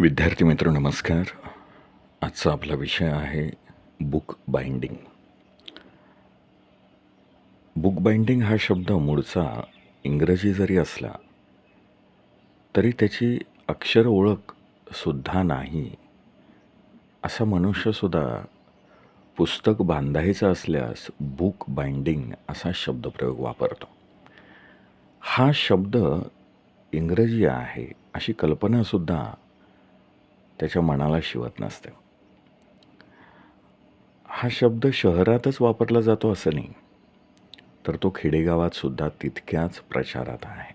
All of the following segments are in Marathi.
विद्यार्थी मित्र नमस्कार. आजचा आपला विषय आहे बुक बाइंडिंग. बुक बाइंडिंग हा शब्द मूळचा इंग्रजी जरी असला तरी त्याची अक्षर ओळख सुद्धा नाही. असा मनुष्यसुद्धा पुस्तक बांधायचं असल्यास बुक बाइंडिंग असा शब्दप्रयोग वापरतो. हा शब्द इंग्रजी आहे अशी कल्पनासुद्धा त्याच्या मनाला शिवत नसते. हा शब्द शहरातच वापरला जातो असं नाही तर तो खेडेगावात सुद्धा तितक्याच प्रचारात आहे.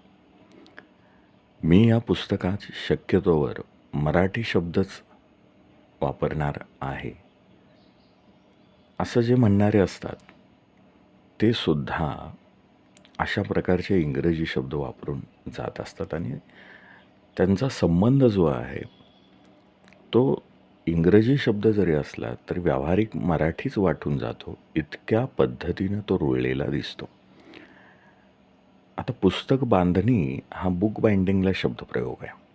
मी या पुस्तकात शक्यतोवर मराठी शब्दच वापरणार आहे. असं जे म्हणणारे असतात ते सुद्धा अशा प्रकारचे इंग्रजी शब्द वापरून जात असतात आणि त्यांचा संबंध जो आहे तो इंग्रजी शब्द जरी असला तरी व्यावहारिक मराठीच वाटून जातो. इतक्या पद्धतीनं तो रुळलेला दिसतो. आता पुस्तक बांधणी हा बुक बाइंडिंगला शब्दप्रयोग आहे.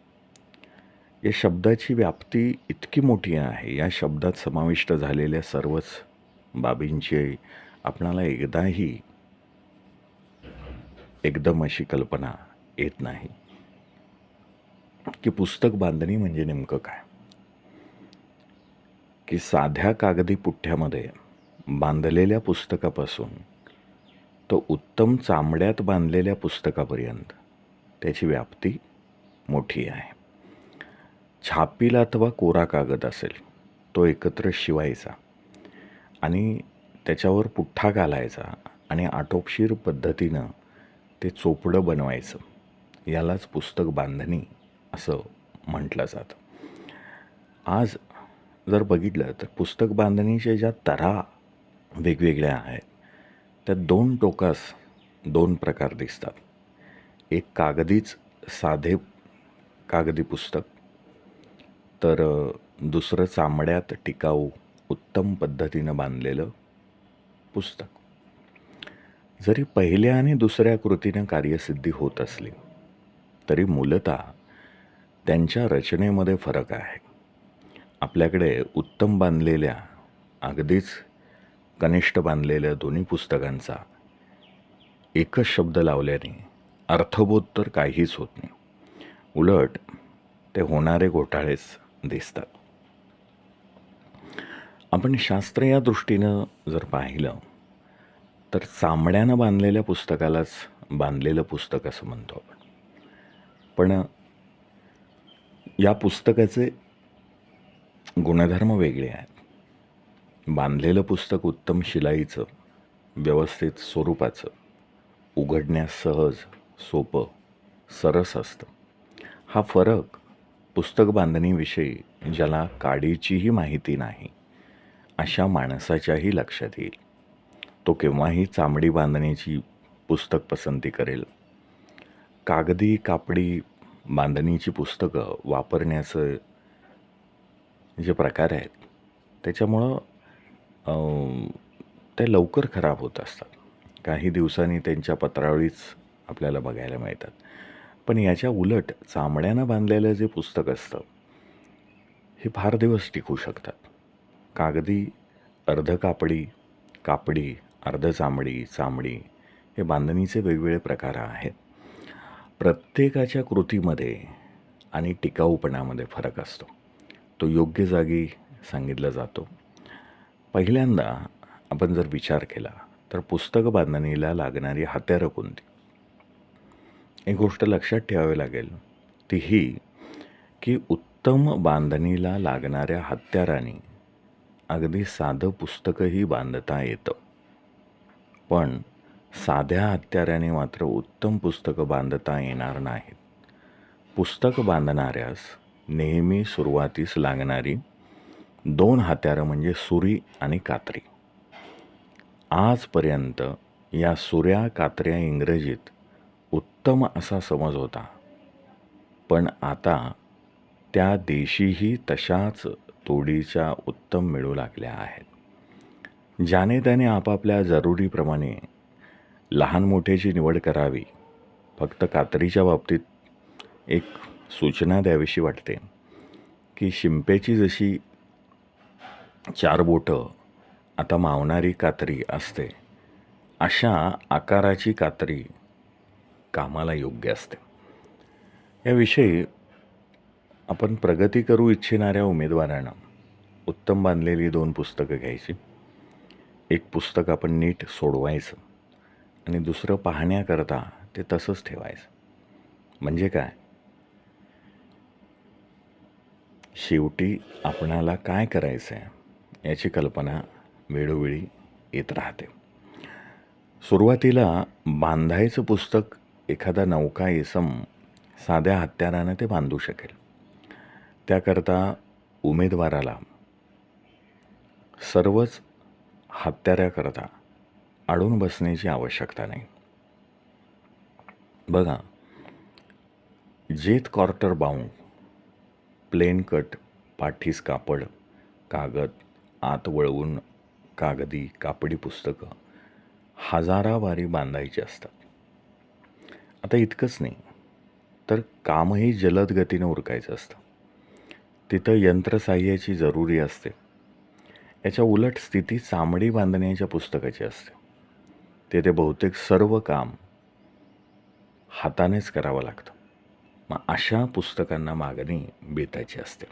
या शब्दाची व्याप्ती इतकी मोठी आहे. या शब्दात समाविष्ट झालेल्या सर्वच बाबींची आपणाला एकदाही एकदम अशी कल्पना येत नाही. की पुस्तक बांधणी म्हणजे नेमकं काय? की साध्या कागदी पुठ्ठ्यामध्ये बांधलेल्या पुस्तकापासून तो उत्तम चामड्यात बांधलेल्या पुस्तकापर्यंत त्याची व्याप्ती मोठी आहे. छापीला अथवा कोरा कागद असेल तो एकत्र शिवायचा आणि त्याच्यावर पुठ्ठा घालायचा आणि आटोपशीर पद्धतीनं ते चोपडं बनवायचं. यालाच पुस्तक बांधणी असं म्हटलं जातं. आज जर बघितलं तर पुस्तक बांधणीच्या ज्या तरा वेगवेगळ्या आहेत त्या दोन टोकास दोन प्रकार दिसतात. एक कागदीच साधे कागदी पुस्तक तर दुसरं चामड्यात टिकाऊ उत्तम पद्धतीनं बांधलेलं पुस्तक. जरी पहिल्या आणि दुसऱ्या कृतीनं कार्यसिद्धी होत असली तरी मूलतः त्यांच्या रचनेमध्ये फरक आहे. आपल्याकडे उत्तम बांधलेल्या अगदीच कनिष्ठ बांधलेल्या दोन्ही पुस्तकांचा एकच शब्द लावल्याने अर्थबोध तर काहीच होत नाही. उलट ते होणारे घोटाळेच दिसतात. आपण शास्त्र या दृष्टीनं जर पाहिलं तर चामड्यानं बांधलेल्या पुस्तकालाच बांधलेलं पुस्तक असं म्हणतो आपण. पण या पुस्तकाचे गुणधर्म वेगळे आहेत. बांधलेलं पुस्तक उत्तम शिलाईचं व्यवस्थित स्वरूपाचं उघडण्यास सहज सोपं सरस असतं. हा फरक पुस्तक बांधणीविषयी ज्याला काडीचीही माहिती नाही अशा माणसाच्याही लक्षात येईल. तो केव्हाही चामडी बांधणीची पुस्तक पसंती करेल. कागदी कापडी बांधणीची पुस्तकं वापरण्याचं जे प्रकार आहेत त्याच्यामुळं ते लवकर खराब होत असतात. काही दिवसांनी त्यांच्या पत्रावळीच आपल्याला बघायला मिळतात. पण याच्या उलट चामड्यानं बांधलेलं जे पुस्तक असतं हे फार दिवस टिकू शकतात. कागदी अर्ध कापडी कापडी अर्ध चामडी चामडी हे बांधणीचे वेगवेगळे प्रकार आहेत. प्रत्येकाच्या कृतीमध्ये आणि टिकाऊपणामध्ये फरक असतो. तो योग्य जागी सांगितला जातो. पहिल्यांदा आपण जर विचार केला तर पुस्तक बांधणीला लागणारी हत्यारं कोणती? एक गोष्ट लक्षात ठेवावी लागेल ती ही की उत्तम बांधणीला लागणाऱ्या हत्याराने अगदी साधं पुस्तकही बांधता येतं. पण साध्या हत्याराने मात्र उत्तम पुस्तकं बांधता येणार नाहीत. पुस्तक बांधणाऱ्यास नेहमी सुरुवातीस लागणारी दोन हत्यारं म्हणजे सुरी आणि कात्री. आजपर्यंत या सुऱ्या कात्र्या इंग्रजीत उत्तम असा समज होता. पण आता त्या देशीही तशाच तोडीच्या उत्तम मिळू लागल्या आहेत. ज्याने त्याने आपापल्या जरुरीप्रमाणे लहान मोठ्याची निवड करावी फक्त कात्रीच्या बाबतीत एक सूचना द्यावीशी वाटते. की शिंप्याची जशी चार बोटं आता मावणारी कात्री असते अशा आकाराची कात्री कामाला योग्य असते. याविषयी आपण प्रगती करू इच्छिणाऱ्या उमेदवारांना उत्तम बांधलेली दोन पुस्तकं घ्यायची. एक पुस्तक आपण नीट सोडवायचं आणि दुसरं पाहण्याकरता ते तसंच ठेवायचं. म्हणजे काय? शेवटी आपणाला काय करायचं आहे याची कल्पना वेळोवेळी येत राहते. सुरुवातीला बांधायचं पुस्तक एखादा नौका इसम साध्या हत्यारानं ते बांधू शकेल. त्याकरता उमेदवाराला सर्वच हत्याऱ्याकरता अडून बसण्याची आवश्यकता नाही. बघा जेत कॉर्टर बाउंड प्लेन कट पाठीस कापड कागद आत वळवून कागदी कापडी पुस्तकं हजारावारी बांधायची असतात. आता इतकंच नाही तर कामही जलद गतीनं उरकायचं असतं. तिथं यंत्रसाह्याची जरुरी असते. याच्या उलट स्थिती चामडी बांधण्याच्या पुस्तकाची असते. तेथे बहुतेक सर्व काम हातानेच करावं लागतं. मग अशा पुस्तकांना मागणी बेताची असते.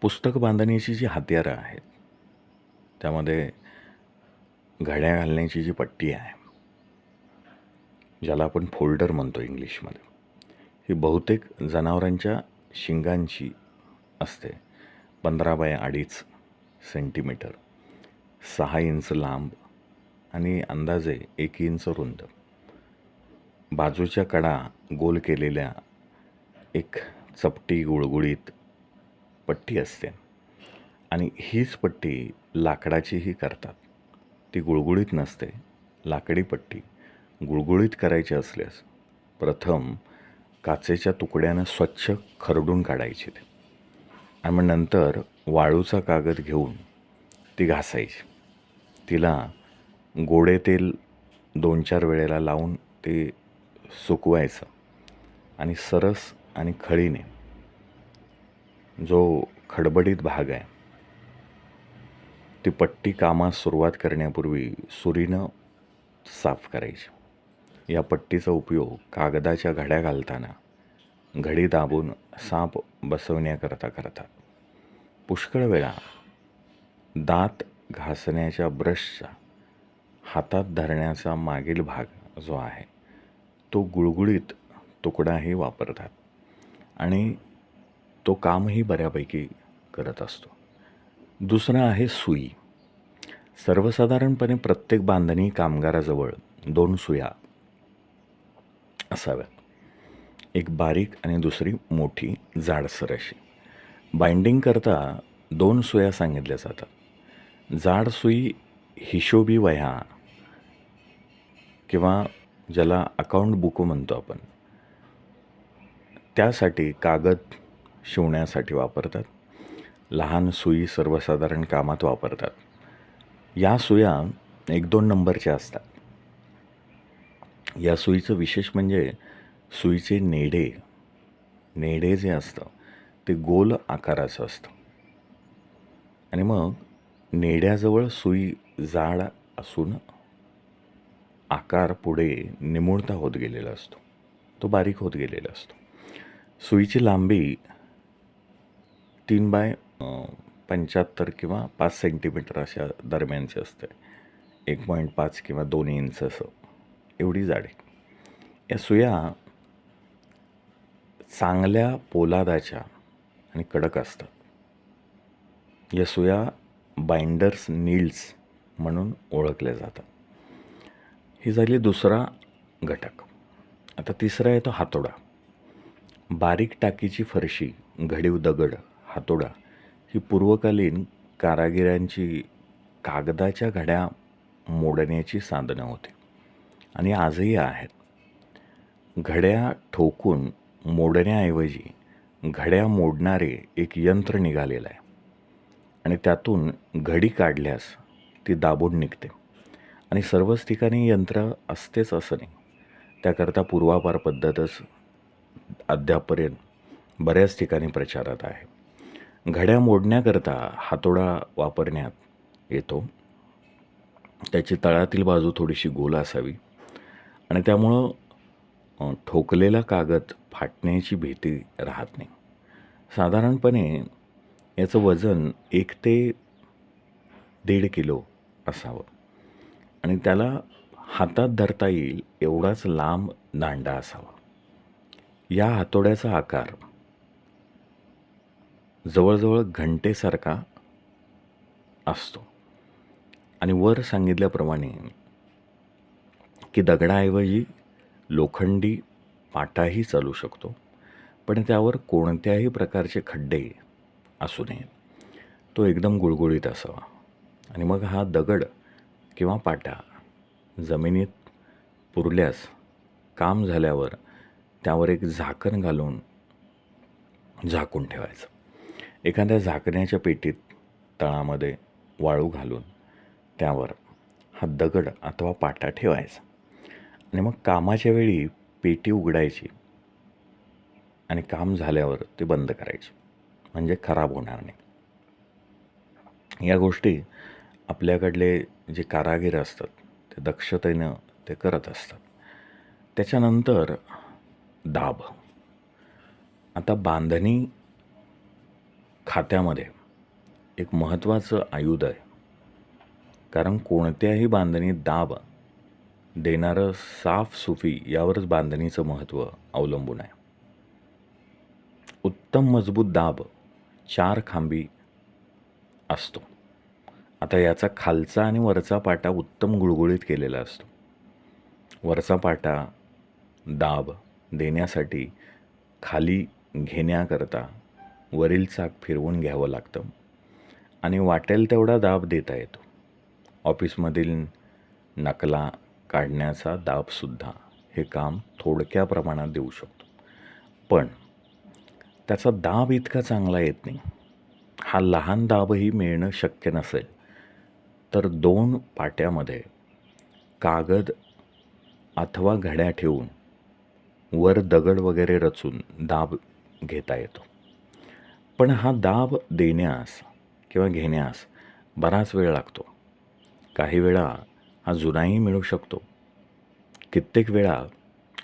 पुस्तक बांधण्याची जी हत्यारं आहेत त्यामध्ये घड्या घालण्याची जी पट्टी आहे ज्याला आपण फोल्डर म्हणतो इंग्लिशमध्ये ही बहुतेक जनावरांच्या शिंगांची असते. पंधरा बाय अडीच सेंटीमीटर सहा इंच लांब आणि अंदाजे एक इंच रुंद. बाजूच्या कडा गोल केलेल्या एक चपटी गुळगुळीत पट्टी असते. आणि हीच पट्टी लाकडाचीही करतात. ती गुळगुळीत नसते. लाकडी पट्टी गुळगुळीत करायची असल्यास प्रथम काचेच्या तुकड्यानं स्वच्छ खरडून काढायची ते. आणि मग नंतर वाळूचा कागद घेऊन ती घासायची. तिला गोडे तेल दोन चार वेळेला लावून ते सुकवायचं आणि सरस आणि खळीने जो खडबडीत भाग आहे ती पट्टी कामास सुरुवात करण्यापूर्वी सुरीनं साफ करायची. या पट्टीचा उपयोग कागदाच्या घड्या घालताना घडी दाबून साप बसवण्याकरता करतात. पुष्कळ वेळा दात घासण्याच्या ब्रशचा हातात धरण्याचा मागील भाग जो आहे तो गुळगुळीत तुकडाही वापरतात आणि तो कामही बऱ्यापैकी करत असतो. दुसरं आहे सुई. सर्वसाधारणपणे प्रत्येक बांधणी कामगाराजवळ दोन सुया असाव्यात. एक बारीक आणि दुसरी मोठी जाडसर अशी. बाइंडिंग करता दोन सुया सांगितल्या जातात. जाड सुई हिशोबी वह्या किंवा ज्याला अकाउंट बुक म्हणतो आपण त्यासाठी कागद शिवण्यासाठी वापरतात. लहान सुई सर्वसाधारण कामात वापरतात. या सुया एक दोन नंबरच्या असतात. या सुईचं विशेष म्हणजे सुईचे नेडे नेडे जे असतं ते गोल आकाराचं असतं. आणि मग नेड्याजवळ सुई जाड असून आकार पुढे निमुळता होत गेलेला असतो. तो बारीक होत गेलेला असतो. सुईची लांबी तीन बाय पंच्याहत्तर किंवा पाच सेंटीमीटर अशा दरम्यानची असते. एक पॉईंट पाच किंवा दोन इंच असं. एवढी जाडी या सुया चांगल्या पोलादाच्या आणि कडक असतात. या सुया बाइंडर्स नील्स म्हणून ओळखल्या जातात. ही झाली दुसरा घटक. आता तिसरा येतो हातोडा. बारीक टाकीची फरशी घडीव दगड हातोडा ही पूर्वकालीन कारागिरांची कागदाच्या घड्या मोडण्याची साधनं होती. आणि आजही आहेत. घड्या ठोकून मोडण्याऐवजी घड्या मोडणारे एक यंत्र निघालेलं आहे. आणि त्यातून घडी काढल्यास ती दाबून निघते. आणि सर्वच ठिकाणी यंत्र असतेच असं नाही. त्याकरता पूर्वापार पद्धतच अद्यापर्यंत बऱ्याच ठिकाणी प्रचारात आहे. घड्या मोडण्याकरता हातोडा वापरण्यात येतो. त्याची तळातील बाजू थोडीशी गोल असावी. आणि त्यामुळं ठोकलेला कागद फाटण्याची भीती राहत नाही. साधारणपणे याचं वजन एक ते दीड किलो असावं. आणि त्याला हातात धरता येईल एवढाच लांब दांडा असावा. या हातोड्याचा आकार जवळजवळ घंटेसारखा असतो. आणि वर सांगितल्याप्रमाणे की दगडाऐवजी लोखंडी पाटाही चालू शकतो पण त्यावर कोणत्याही प्रकारचे खड्डे असू नयेत. तो एकदम गुळगुळीत असावा. आणि मग हा दगड किंवा पाटा. जमिनीत पुरल्यास काम झाल्यावर त्यावर एक झाकण घालून झाकून ठेवायचं. एखाद्या झाकण्याच्या पेटीत तळामध्ये वाळू घालून त्यावर हा दगड अथवा पाटा ठेवायचा. आणि मग कामाच्या वेळी पेटी उघडायची आणि काम झाल्यावर ते बंद करायचे. म्हणजे खराब होणार नाही. या गोष्टी आपल्याकडले जे कारागीर असतात ते दक्षतेनं ते करत असतात. त्याच्यानंतर दाब. आता बांधणी खात्यामध्ये एक महत्त्वाचं आयुध आहे. कारण कोणत्याही बांधणीत दाब देणारं साफ सुफी यावरच बांधणीचं महत्त्व अवलंबून आहे. उत्तम मजबूत दाब चार खांबी असतो. आता याचा खालचा आणि वरचा पाटा उत्तम गुळगुळीत केलेला असतो. वरचा पाटा दाब देण्यासाठी खाली घेण्याकरता वरील चाक फिरवून घ्यावं लागतं आणि वाटेल तेवढा दाब देता येतो. ऑफिसमधील नकला काढण्याचा दाबसुद्धा हे काम थोडक्या प्रमाणात देऊ शकतो. पण त्याचा दाब इतका चांगला येत नाही. हा लहान दाबही मिळणं शक्य नसेल. तर दोन पाट्यामध्ये कागद अथवा घड्या ठेवून वर दगड वगैरे रचून दाब घेता येतो. पण हा दाब देण्यास किंवा घेण्यास बराच वेळ लागतो. काही वेळा हा जुनाही मिळू शकतो. कित्येक वेळा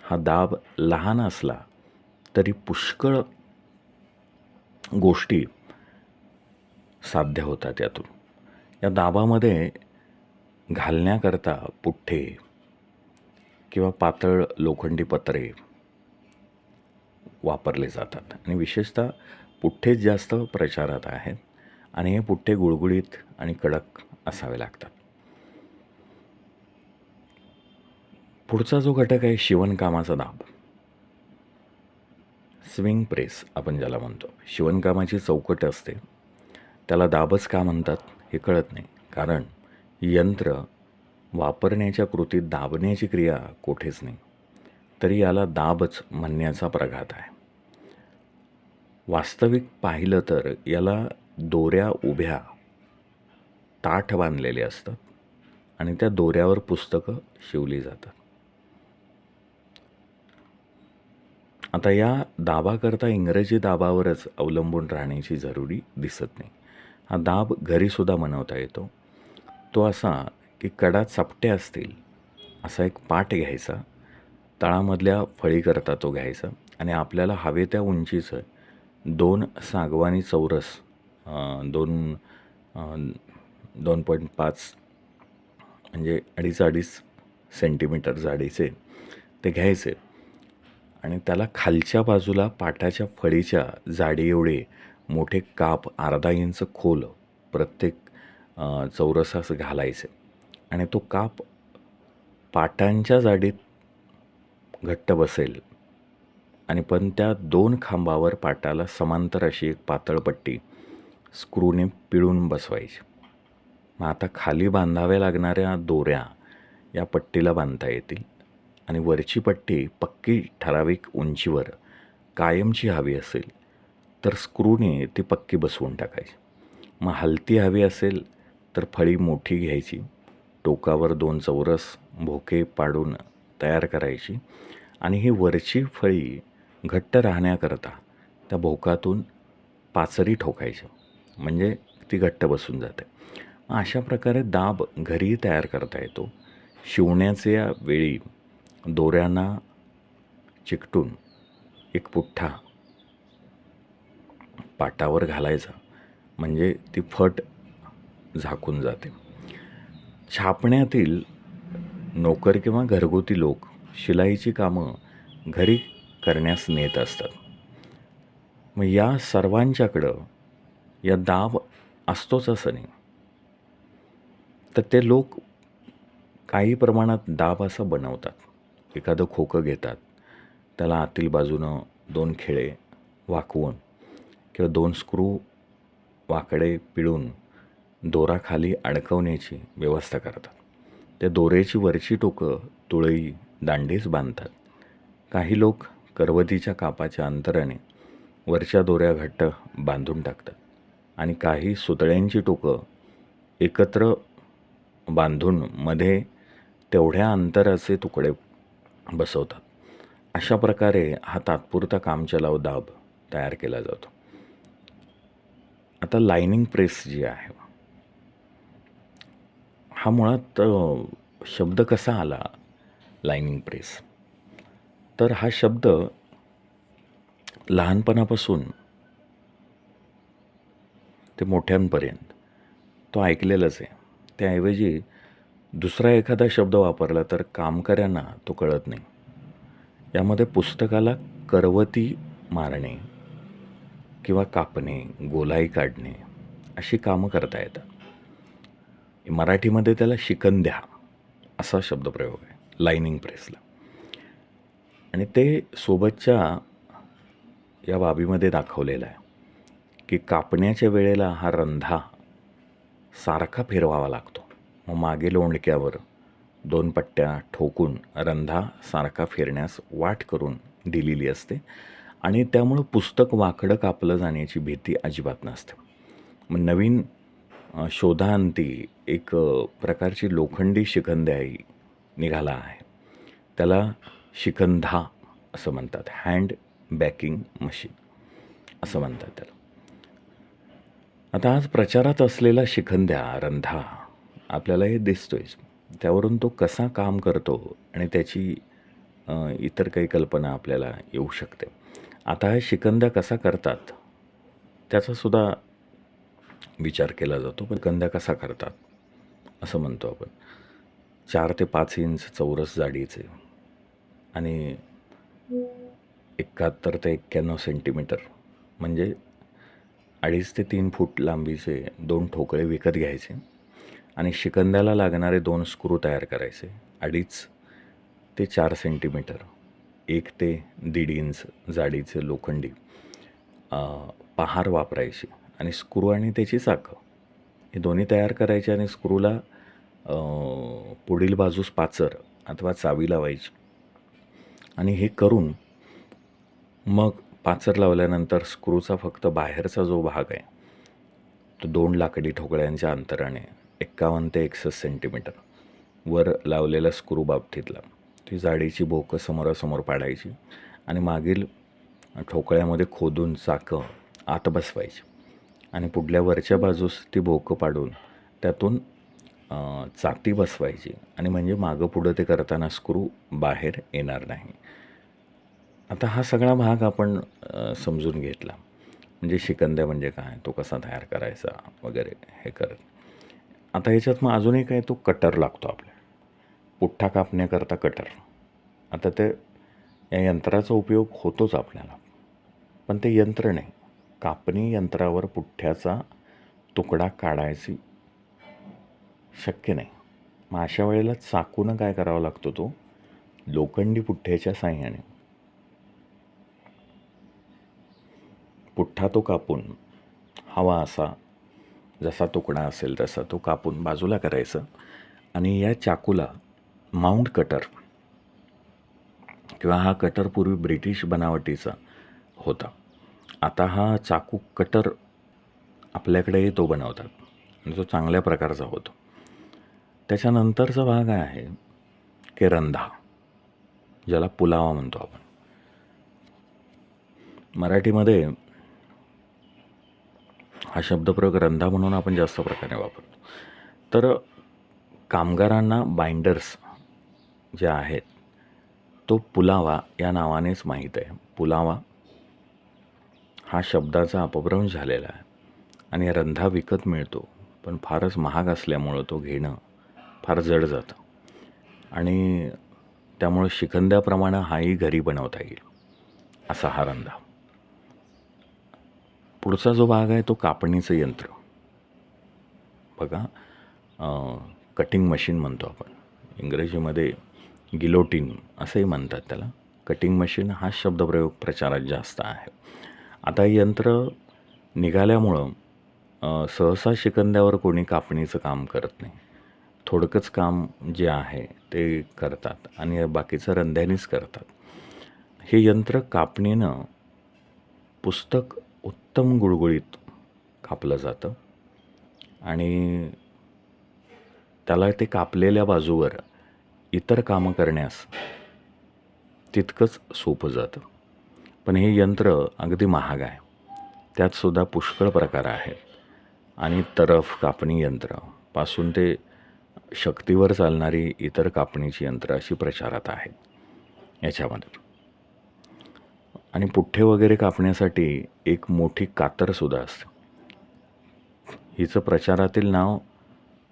हा दाब लहान असला तरी पुष्कळ गोष्टी साध्य होतात यातून. या दाबामध्ये घालण्याकरता पुठ्ठे किंवा पातळ लोखंडी पत्रे वापरले जातात. आणि विशेषतः पुठ्ठेच जास्त प्रचारात आहेत आणि हे पुठ्ठे गुळगुळीत आणि कडक असावे लागतात. पुढचा जो घटक आहे शिवणकामाचा दाब. स्विंग प्रेस आपण ज्याला म्हणतो. शिवणकामाची चौकट असते. त्याला दाबच का म्हणतात? हे कळत नाही. कारण यंत्र वापरण्याच्या कृतीत दाबण्याची क्रिया कोठेच नाही. तरी याला दाबच म्हणण्याचा प्रघात आहे. वास्तविक पाहिलं तर याला दोऱ्या उभ्या ताठ बांधलेले असतात आणि त्या दोऱ्यावर पुस्तकं शिवली जातात. आता या दाबाकरता इंग्रजी दाबावरच अवलंबून राहण्याची जरुरी दिसत नाही. हा दाब घरीसुद्धा बनवता येतो. तो असा की कडा चपट्या असतील असा एक पाट घ्यायचा तळामधल्या फळीकरता तो घ्यायचा आणि आपल्याला हवे त्या उंचीचं दोन सागवानी चौरस दोन दोन पॉईंट पाच म्हणजे अडीच अडीच सेंटीमीटर जाडीचे ते घ्यायचे आणि त्याला खालच्या बाजूला पाटाच्या फळीच्या जाडी एवढे मोठे काप अर्धा इंच खोल प्रत्येक चौरसास घालायचे. आणि तो काप पाटांच्या जाडीत घट्ट बसेल. आणि पण त्या दोन खांबावर पाटाला समांतर अशी एक पातळ पट्टी स्क्रूने पिळून बसवायची. मग आता खाली बांधाव्या लागणाऱ्या दोऱ्या या पट्टीला बांधता येतील. आणि वरची पट्टी पक्की ठराविक उंचीवर कायमची हवी असेल. तर स्क्रूने ती पक्की बसवून टाकायची. मग हलती हवी असेल तर फळी मोठी घ्यायची. टोकावर दोन चौरस भोके पाडून तयार करायची. आणि ही वरची फळी घट्ट राहण्याकरता त्या भोकातून पाचरी ठोकायची. म्हणजे ती घट्ट बसून जाते. मग अशा प्रकारे दाब घरीही तयार करता येतो. शिवण्याच्या वेळी दोऱ्यांना चिकटून एक पुठ्ठा पाटावर घालायचा. म्हणजे ती फट झाकून जाते. छापण्यातील नोकर किंवा घरगुती लोक शिलाईची कामं घरी करण्यास नेत असतात. मग या सर्वांच्याकडं या दाब असतोच असं नाही. तर ते लोक काही प्रमाणात दाब असं बनवतात. एखादं खोकं घेतात. त्याला आतील बाजूनं दोन खिळे वाकवून किंवा दोन स्क्रू वाकडे पिळून दोराखाली अडकवण्याची व्यवस्था करतात. त्या दोऱ्याची वरची टोकं तुळई दांडीच बांधतात. काही लोक करवतीच्या कापाच्या अंतराने वरच्या दोऱ्या घट्ट बांधून टाकतात आणि काही सुतळ्यांची टोकं एकत्र बांधून मध्ये तेवढ्या अंतराचे तुकडे बसवतात. अशा प्रकारे हा तात्पुरता कामचलाव दाब तयार केला जातो. आता लायनिंग प्रेस जी आहे हा मुळात शब्द कसा आला लायनिंग प्रेस? तर हा शब्द लहानपणापासून ते मोठ्यांपर्यंत तो ऐकलेलाच आहे. त्याऐवजी दुसरा एखादा शब्द वापरला तर कामकऱ्यांना तो कळत नाही. यामध्ये पुस्तकाला करवती मारणे किंवा कापणे गोलाई काढणे अशी कामं करता येतात. मराठीमध्ये त्याला शिकंद्या असा शब्दप्रयोग आहे लाईनिंग प्रेसला. आणि ते सोबतच्या या बाबीमध्ये दाखवलेलं आहे की कापण्याच्या वेळेला हा रंधा सारखा फिरवावा लागतो. मग मागे लोंडक्यावर दोन पट्ट्या ठोकून रंधा सारखा फिरण्यास वाट करून दिलेली असते. आणि त्यामुळं पुस्तक वाकडं कापलं जाण्याची भीती अजिबात नसते. मग नवीन शोधांती एक प्रकारची लोखंडी शिखंद्याई निघाला आहे. त्याला शिखंधा असं म्हणतात. हँड बॅकिंग मशीन असं म्हणतात त्याला. आता आज प्रचारात असलेला शिखंद्या रंधा आपल्याला हे दिसतोयच त्यावरून तो कसा काम करतो आणि त्याची इतर काही कल्पना आपल्याला येऊ शकते. आता हा शिकंद्या कसा करतात त्याचासुद्धा विचार केला जातो पण कंद्या कसा करतात असं म्हणतो आपण. चार ते पाच इंच चौरस जाडीचे आणि एकाहत्तर ते एक्क्याण्णव सेंटीमीटर म्हणजे अडीच ते तीन फूट लांबीचे दोन ठोकळे विकत घ्यायचे आणि शिकंद्याला लागणारे दोन स्क्रू तयार करायचे अडीच ते चार सेंटीमीटर. एक ते दीड इंच जाडीचे लोखंडी पहार वापरायची आणि स्क्रू आणि त्याची चाकं हे दोन्ही तयार करायचे आणि स्क्रूला पुढील बाजूस पाचर अथवा चावी लावायची. आणि हे करून मग पाचर लावल्यानंतर स्क्रूचा फक्त बाहेरचा जो भाग आहे तो दोन लाकडी ठोकळ्यांच्या अंतराने एक्कावन्न ते एकसष्ट सेंटीमीटर वर लावलेला स्क्रू बाबतीतला. ती जाडीची भोकं समोरासमोर पाडायची आणि मागील ठोकळ्यामध्ये खोदून चाकं आत बसवायची. आणि पुढल्या वरच्या बाजूस ती बोकं पाडून त्यातून चाती बसवायची. आणि म्हणजे मागं पुढं ते करताना स्क्रू बाहेर येणार नाही. आता हा सगळा भाग आपण समजून घेतला. म्हणजे शिकंद्या म्हणजे काय? तो कसा तयार करायचा? वगैरे हे करत. आता ह्याच्यात मग अजूनही काय तो कटर लागतो आपल्याला पुठ्ठा कापण्याकरता कटर. आता ते या यंत्राचा उपयोग होतोच आपल्याला. पण ते यंत्र नाही. कापणी यंत्रावर पुठ्ठ्याचा तुकडा काढायची शक्य नाही. मग अशा वेळेला चाकूनं काय करावा लागतो तो? लोखंडी पुठ्ठ्याच्या साह्याने. पुठ्ठा तो कापून हवा असा जसा तुकडा असेल तसा तो कापून बाजूला करायचं आणि या चाकूला माउंट कटर किंवा हा कटर पूर्वी ब्रिटिश बनावटीचा होता. आता हा चाकू कटर आपल्याकडे तो बनवतात. आणि तो चांगल्या प्रकारचा होतो. त्याच्यानंतरचा भाग आहे की रंधा ज्याला पुलावा म्हणतो आपण. मराठीमध्ये हा शब्दप्रयोग रंधा म्हणून आपण जास्त प्रकारे वापरतो. तर कामगारांना बाइंडर्स जे आहेत तो पुलावा या नावानेच माहीत आहे. पुलावा हा शब्दाचा अपभ्रंश झालेला आहे आणि रंधा विकत मिळतो पण फारच महाग असल्यामुळं तो घेणं फार जड जातं. आणि त्यामुळं शिखंद्याप्रमाणे हाही घरी बनवता येईल असा हा रंधा. पुढचा जो भाग आहे तो कापणीचं यंत्र. बघा कटिंग मशीन म्हणतो आपण. इंग्रजीमध्ये गिलोटीन असंही म्हणतात त्याला. कटिंग मशीन हा शब्दप्रयोग प्रचारात जास्त आहे. आता यंत्र निघाल्यामुळं सहसा शिकंद्यावर कोणी कापणीचं काम करत नाही. थोडकंच काम जे आहे ते करतात आणि बाकीचं रंध्यानीच करतात. हे यंत्र कापणीनं पुस्तक उत्तम गुळगुळीत कापलं जातं आणि त्याला ते कापलेल्या बाजूवर इतर कामं करण्यास तितकंच सोपं जातं. पण हे यंत्र अगदी महाग आहे. त्यातसुद्धा पुष्कळ प्रकार आहेत. आणि तरफ कापणी यंत्रपासून ते शक्तीवर चालणारी इतर कापणीची यंत्र अशी प्रचारात आहेत. याच्यामध्ये. आणि पुठ्ठे वगैरे कापण्यासाठी एक मोठी कातरसुद्धा असते. हिचं प्रचारातील नाव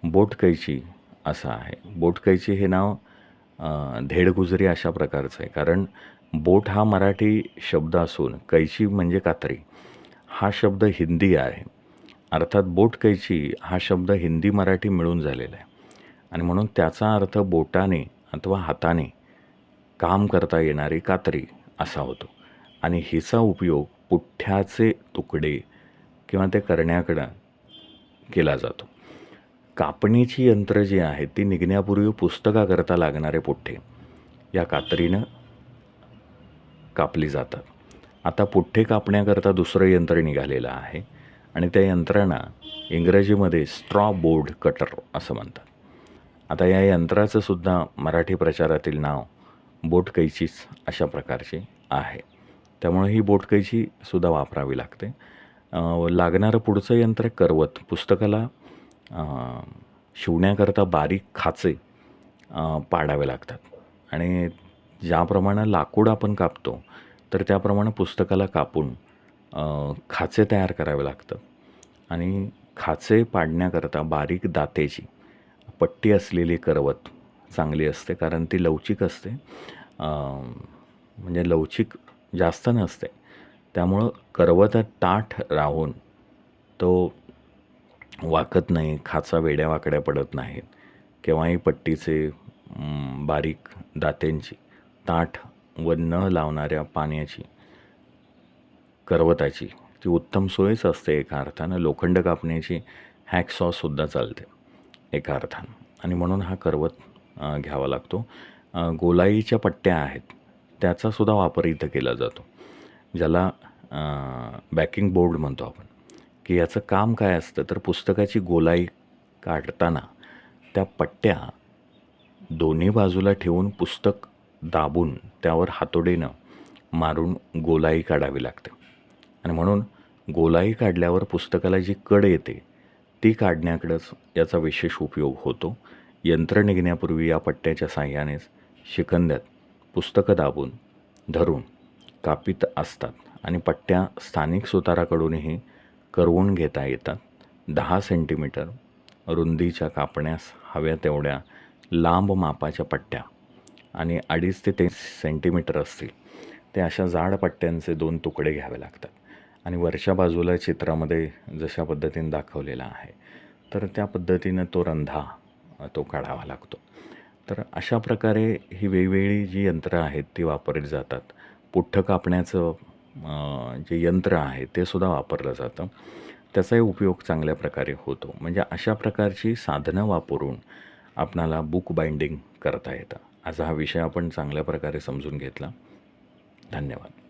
बोटकैची असं आहे. बोटकैची हे नाव धेडगुजरी अशा प्रकारचं आहे. कारण बोट हा मराठी शब्द असून कैची म्हणजे कात्री. हा शब्द हिंदी आहे. अर्थात बोट कैची हा शब्द हिंदी मराठी मिळून झालेला आहे. आणि म्हणून त्याचा अर्थ बोटाने अथवा हाताने काम करता येणारी कात्री असा होतो. आणि हिचा उपयोग पुठ्ठ्याचे तुकडे किंवा ते करण्याकडं केला जातो. कापणीची यंत्र जी आहेत ती निघण्यापूर्वी पुस्तकाकरता लागणारे पुठ्ठे. या कात्रीनं कापली जातात. आता पुठ्ठे कापण्याकरता दुसरं यंत्र निघालेलं आहे आणि त्या यंत्रांना इंग्रजीमध्ये स्ट्रॉ बोर्ड कटर असं म्हणतात. आता या यंत्राचं सुद्धा मराठी प्रचारातील नाव बोटकैचीच अशा प्रकारची आहे. त्यामुळे ही बोटकैची सुद्धा वापरावी लागते. लागणारं पुढचं यंत्र करवत पुस्तकाला शिवण्याकरता बारीक खाचे पाडावे लागतात. आणि ज्याप्रमाणे लाकूड आपण कापतो तर त्याप्रमाणे पुस्तकाला कापून खाचे तयार करावे लागतात. आणि खाचे पाडण्याकरता बारीक दातेची पट्टी असलेली करवत चांगली असते कारण ती लवचिक असते. म्हणजे लवचिक जास्त नसते. त्यामुळं करवत ताठ राहून तो वाकत नाही खाचा वेड्या वाकड्या पडत नाहीत. केव्हाही पट्टीचे बारीक दात्यांची ताठ व न लावणाऱ्या पाण्याची करवताची ती उत्तम सोयच असते एका अर्थानं. लोखंड कापण्याची हॅकसॉसुद्धा चालते एका अर्थानं. आणि म्हणून हा करवत घ्यावा लागतो. गोलाईच्या पट्ट्या आहेत त्याचासुद्धा वापर इथं केला जातो. ज्याला बॅकिंग बोर्ड म्हणतो आपण. की याचं काम काय असतं? तर पुस्तकाची गोलाई काढताना त्या पट्ट्या दोन्ही बाजूला ठेवून पुस्तक दाबून त्यावर हातोडीनं मारून गोलाई काढावी लागते. आणि म्हणून गोलाई काढल्यावर पुस्तकाला जी कड येते ती काढण्याकडंच याचा विशेष उपयोग होतो. यंत्र निघण्यापूर्वी या पट्ट्याच्या साह्यानेच शिकंद्यात पुस्तकं दाबून धरून कापित असतात. आणि पट्ट्या स्थानिक सुताराकडूनही करवून घेता येतात. दहा सेंटीमीटर रुंदीच्या कापण्यास हव्या तेवढ्या लांब मापाच्या पट्ट्या आणि अडीच ते तीन सेंटीमीटर असतील. ते अशा जाड पट्ट्यांचे दोन तुकडे घ्यावे लागतात. आणि वरच्या बाजूला चित्रामध्ये जशा पद्धतीने दाखवलेला आहे तर त्या पद्धतीनं तो रंधा तो काढावा लागतो. तर अशा प्रकारे ही वेगवेगळी जी यंत्रं आहेत ती वापरली जातात. पुठ्ठं कापण्याचं जे यंत्र आहे ते सुद्धा वापरलं जातं. त्याचाही उपयोग चांगल्या प्रकारे होतो. म्हणजे अशा प्रकारची साधनं वापरून आपणाला बुक बाइंडिंग करता येतं. आज हा विषय आपण चांगल्या प्रकारे समजून घेतला. धन्यवाद.